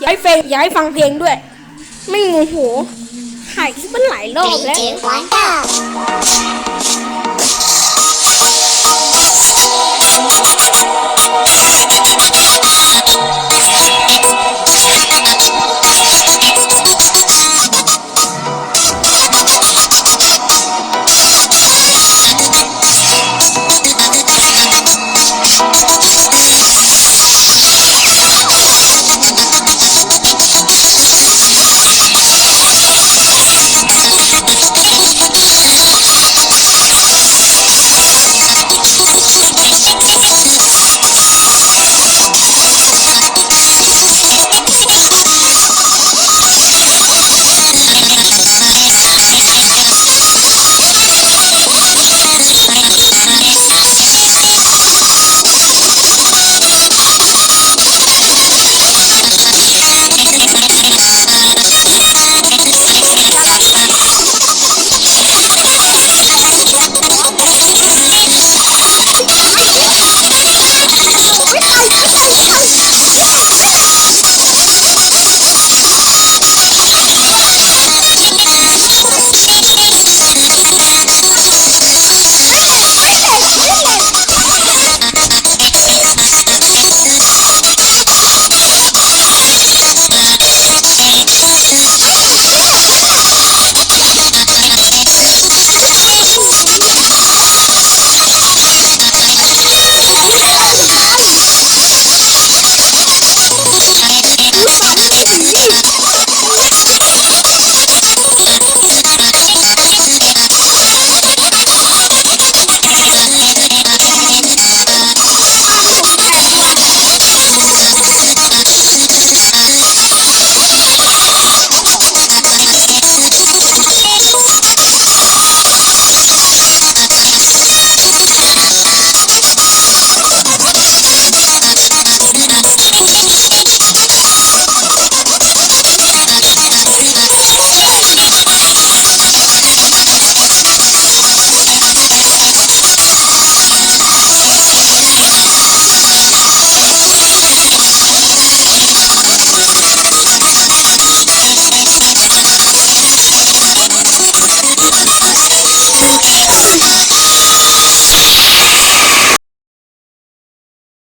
อย่าให้เฟงอย่าให้ฟังเพลงด้วย ไม่งงโหถ่ายคลิปมันหลายรอบแล้ว Three, two, one, go!